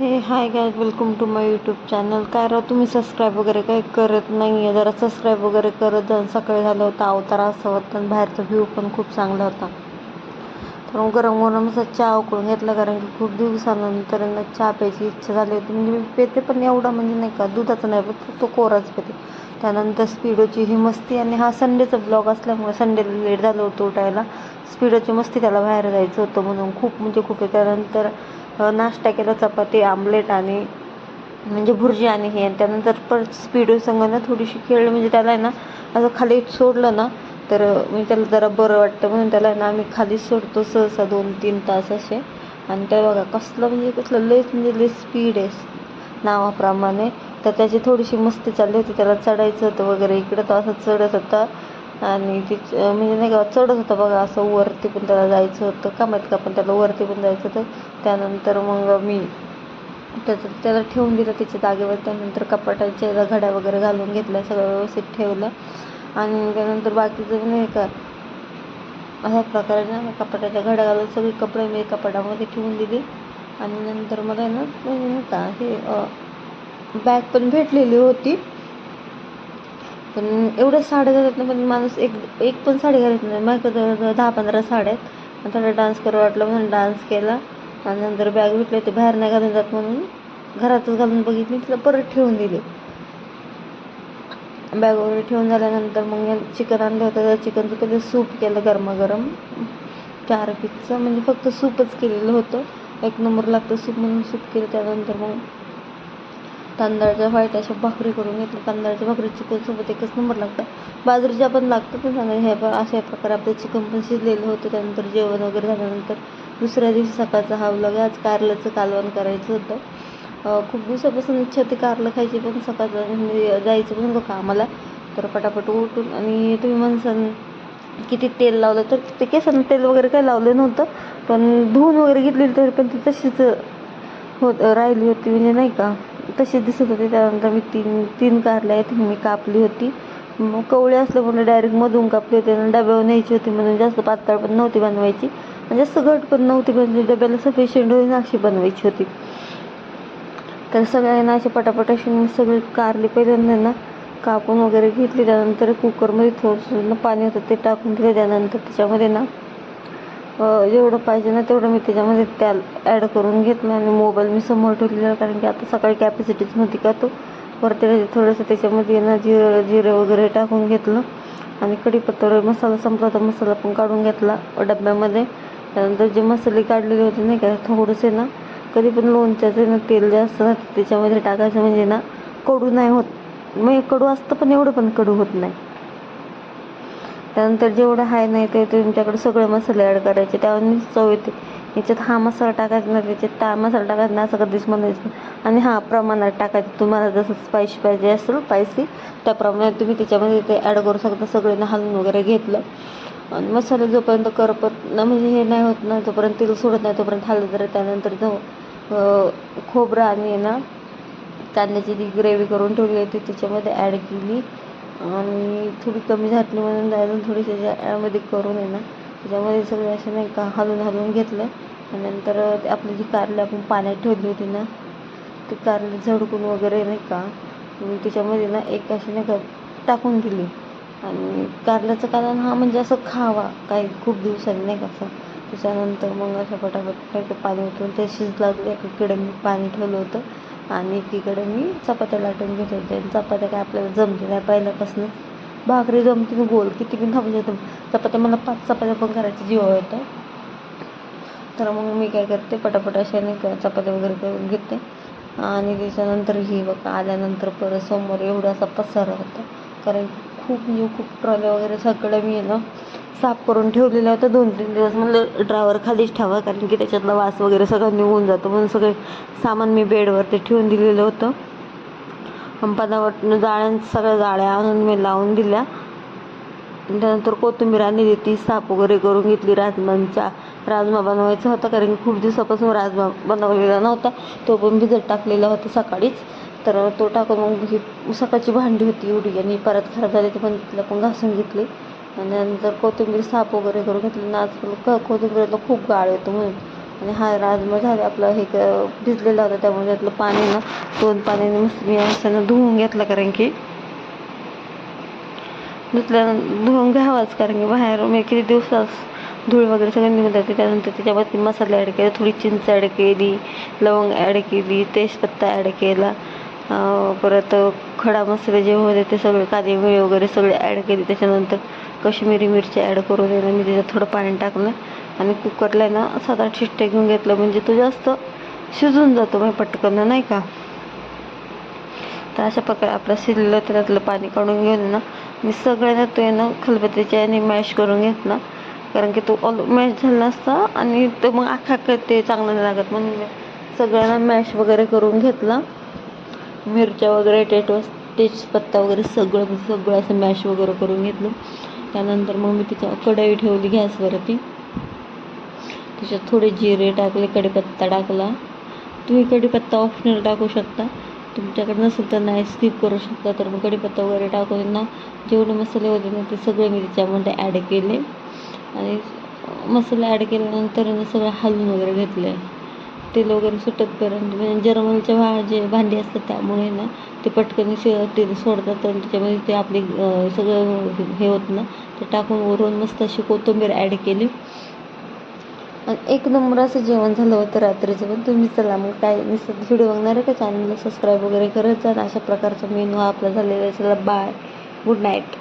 Hey hi guy welcome to my YouTube channel काय राव तुम्ही सबस्क्राईब वगैरे काही करत नाही आहे जरा सबस्क्राईब वगैरे करत जा. सकाळी झालं होतं अवतार असं होतं आणि बाहेरचा व्ह्यू पण खूप चांगला होता. तर मग गरम गरम असा चहा उकळून घेतला कारण की खूप दिवसानंतर चहा प्यायची इच्छा झाली होती. म्हणजे मी पेते पण एवढा म्हणजे नाही का दुधाचा नाही पण तो कोराच पेते. त्यानंतर स्पीडोची ही मस्ती आणि हा संडेचा ब्लॉग असल्यामुळे संडेला लेट झालं होतं उठायला. स्पीडोची मस्ती त्याला बाहेर जायचं होतं म्हणून खूप म्हणजे खूप. आहे त्यानंतर नाश्ता केला चपाती आमलेट आणि म्हणजे भुर्जी आणि हे. आणि त्यानंतर परत स्पीडो संग ना थोडीशी खेळ म्हणजे त्याला आहे ना असं खाली सोडलं ना तर मी त्याला जरा बरं वाटतं. म्हणून त्याला आहे ना आम्ही खाली सोडतो सहसा दोन तीन तास असे. आणि त्या बघा कसलं म्हणजे कसलं लयच म्हणजे लय स्पीड आहे. नावाप्रमाणे. तर त्याची थोडीशी मस्ती चालली होती त्याला चढायचं होतं वगैरे. इकडं तो असं चढत होता. आणि तिच म्हणजे नाही का चढत होता बघा असं वरती पण त्याला जायचं होतं का माहीत का पण त्याला वरती पण जायचं होतं. त्यानंतर मग मी त्याचं त्याला ठेवून दिलं त्याच्या जागेवर. त्यानंतर कपाटाच्या घड्या वगैरे घालून घेतल्या सगळं व्यवस्थित ठेवलं. आणि त्यानंतर बाकीचं नाही का अशा प्रकारे ना कपाटाच्या घड्या घालून सगळे कपडे मी कपाटामध्ये ठेवून दिले. आणि नंतर मला आहे ना म्हणजे नाही का हे बॅग पण भेटलेली होती. पण एवढ्या साड्या घालत ना पण माणूस एक एक पण साडी घालत नाही. माझ्याकडे जवळ दहा पंधरा साड्या आहेत. आणि त्याला डान्स करू वाटलं म्हणून डान्स केला. आणि नंतर बॅग भेटली ते बाहेर नाही घालून जात म्हणून. घरातच घालून बघितली तिला परत ठेवून दिली. बॅग वगैरे ठेवून झाल्यानंतर मग चिकन आणलं होतं. त्या चिकनचं पहिले सूप केलं गरमागरम. चार पीसचं म्हणजे फक्त सूपच केलेलं होतं. एक नंबर लागतं सूप म्हणून सूप केलं. त्यानंतर मग तांदळाच्या व्हाईट अशा भाकरी करून घेतल्या. तांदळाच्या भाकरी चिकनसोबत एकच नंबर लागतं. बाजरीच्या पण लागतं पण चांगलं हे पण अशा प्रकारे आपलं चिकन पण शिजलेलं होतं. त्यानंतर जेवण वगैरे झाल्यानंतर दुसऱ्या दिवशी सकाळचा हा व्लॉग आज कारल्याचं कालवण करायचं होतं. खूप दिवसापासून इच्छा होती कारलं खायची पण सकाळचं म्हणजे जायचं पण होतं कामाला. तर पटापट उठून आणि तुम्ही म्हणसान किती तेल लावलं तर ते केसांना तेल वगैरे काही लावलं नव्हतं. पण धुवून वगैरे घेतलेली तरी पण ती तशीच होत राहिली होती म्हणजे नाही का? तसे दिसत होती. त्यानंतर मी तीन तीन कारले आहेत मी कापली होती. मग असल्यामुळे डायरेक्ट मधून कापली होती आणि डब्यावर न्यायची होती म्हणून जास्त पातळ पण नव्हती बनवायची. आणि जास्त घट पण नव्हती बनली डब्याला सफिशियंट होईल अशी बनवायची होती. तर सगळ्यांना असे पटापट अशी मी सगळी कारली पहिल्यांदा ना कापून वगैरे घेतली. त्यानंतर कुकरमध्ये थोडंसं पाणी होतं ते टाकून दिलं. त्यानंतर त्याच्यामध्ये ना जेवढं पाहिजे ना तेवढं मी त्याच्यामध्ये त्या ॲड करून घेतलं आणि मोबाईल मी समोर ठेवलेला कारण की आता सकाळी कॅपॅसिटीच नव्हती का तो. वरती थोडंसं त्याच्यामध्ये ना जिरं जिरे वगैरे टाकून घेतलं. आणि कढीपत्ता मसाला संपला तर मसाला पण काढून घेतला डब्यामध्ये. त्यानंतर जे मसाले काढलेले होते नाही का थोडेसे ना कधी पण लोणच्याचे ना तेल जास्त राहतं त्याच्यामध्ये टाकायचं म्हणजे ना कडू नाही होत. म्हणजे कडू असतं पण एवढं पण कडू होत नाही. त्यानंतर जेवढं आहे नाही ते तुमच्याकडे सगळे मसाले ॲड करायचे. त्यावर चव येते. याच्यात हा मसाला टाकायचा ना त्याच्यात ता मसाला टाकायचा ना असं कधीच म्हणायचं आणि हा प्रमाणात टाकायचं. तुम्हाला जसं स्पायसी पाहिजे असेल स्पायसी त्याप्रमाणे तुम्ही त्याच्यामध्ये ते ॲड करू शकता. सगळे ना हलवून वगैरे घेतलं. आणि मसाले जोपर्यंत करपत ना म्हणजे हे नाही होत ना जोपर्यंत तेल सोडत नाही तोपर्यंत हलत जर त्यानंतर जो खोबरं आणि ना कांद्याची ती ग्रेव्ही करून ठेवली होती त्याच्यामध्ये ॲड केली. आणि थोडी कमी झाटली म्हणून अजून थोडीशी त्याच्यामध्ये करून आहे ना त्याच्यामध्ये सगळे असे नाही का हलवून हलवून घेतलं. आणि नंतर ते आपली जी कारली आपण पाण्यात ठेवली होती ना ती कारली झडकून वगैरे नाही का त्याच्यामध्ये ना एक अशी नाही का टाकून दिली. आणि कारल्याचं कारण हा म्हणजे असं खावा काही खूप दिवसांनी नाही का असं. त्याच्यानंतर मग असं पटापट नाही पाणी उतरून ते शिजलं एका मी पाणी ठेवलं होतं. आणि एकीकडे मी चपात्या लाटून घेत होते. आणि चपात्या काय आपल्याला जमते नाही पहिल्यापासून. भाकरी जमते ना गोल किती पण थांबू शकतो चपात्या मला पाच चपात्या पण करायची जीवा होतं. तर मग मी काय करते पटापट अशा नाही का चपात्या वगैरे करून घेते. आणि त्याच्यानंतर ही बघा आल्यानंतर परत समोर एवढा असा पसारा होता. कारण खूप म्हणजे खूप ट्रॉल्या वगैरे सगळं मी आहे ना साफ करून ठेवलेलं होतं. दोन तीन दिवस म्हणलं ड्रावर खालीच ठेवा कारण की त्याच्यातला वास वगैरे सगळं निघून जातो. म्हणून सगळे सामान मी बेडवरती ठेवून दिलेलं होतं. आणि जाळ्यां सगळ्या जाळ्या आणून मी लावून दिल्या. त्यानंतर कोथिंबीर आणली ती साफ वगैरे करून घेतली. राजमांचा राजमा बनवायचा होता कारण की खूप दिवसापासून राजमा बनवलेला नव्हता. तो पण भिजत टाकलेला होता सकाळीच. तर तो टाकून मग ही सकाळची भांडी होती एवढी आणि परत खराब झाली ती पण तिला पण घासून घेतली. आणि नंतर कोथिंबीर साफ वगैरे करून घेतली. आज आजकाल क कोथिंबीरला खूप गाळ येतो म्हणून. आणि हा राजमा झाले आपलं हे क- भिजलेला होता. त्यामुळे त्यातलं पाणी ना दोन पाण्याने मस्त मी असं धुवून घेतलं कारण की. धुतल्या धुवून घ्यावाच कारण की बाहेर मी किती दिवसास धूळ वगैरे सगळं निघून जाते. त्यानंतर त्याच्यावरती मसाले ॲड केले. थोडी चिंच ॲड केली. लवंग ॲड केली. तेजपत्ता ॲड केला. परत खडा मसाले जे होते ते सगळे कांदे मिळे वगैरे सगळे ॲड केली. त्याच्यानंतर कश्मीरी मिरची ॲड करून आहे ना मी त्याच्यात थोडं पाणी टाकलं आणि कुकरला आहे ना सात आठ शिट्टे घेऊन घेतलं. म्हणजे तो जास्त शिजून जातो मग पटकन नाही का? तर अशा प्रकारे आपलं शिजलेलं त्यातलं पाणी काढून घेऊन ना मी सगळ्यांना तो आहे ना खलबत्त्याच्या आणि मॅश करून घेतला. कारण की तो ऑल मॅश झाला असता आणि तो मग आखा अख्खा ते चांगलं नाही लागत. म्हणून मी सगळ्यांना मॅश वगैरे करून घेतला. मिरच्या वगैरे टेटवस तेजपत्ता वगैरे सगळं सगळं असं मॅश वगैरे करून घेतलं. त्यानंतर मग मी तिथं कढई ठेवली गॅसवरती. त्याच्यात थोडे जिरे टाकले कढीपत्ता टाकला. तुम्ही कढीपत्ता ऑप्शनल टाकू शकता. तुमच्याकडे नसेल तर नाही स्किप करू शकता. तर मग कढीपत्ता वगैरे टाकून ना जेवढे मसाले होते ना ते सगळे मी त्याच्यामध्ये ॲड केले. आणि मसाले ॲड केल्यानंतर सगळं हलवून वगैरे घेतले तेल वगैरे सुटतपर्यंत म्हणजे जर्मनच्या भा जे भांडी असतात त्यामुळे ना ते पटकन शे तेल सोडतात आणि त्याच्यामध्ये ते आपले सगळं हे होत ना ते टाकून वरून मस्त अशी कोथिंबीर ॲड केली. आणि एक नंबर असं जेवण झालं होतं रात्रीचं पण तुम्ही चला मग काय नुसतं व्हिडिओ बघणार आहे का चॅनलला सबस्क्राईब वगैरे करत जा अशा प्रकारचा मेनू आपला झालेला आहे. चला बाय गुड नाईट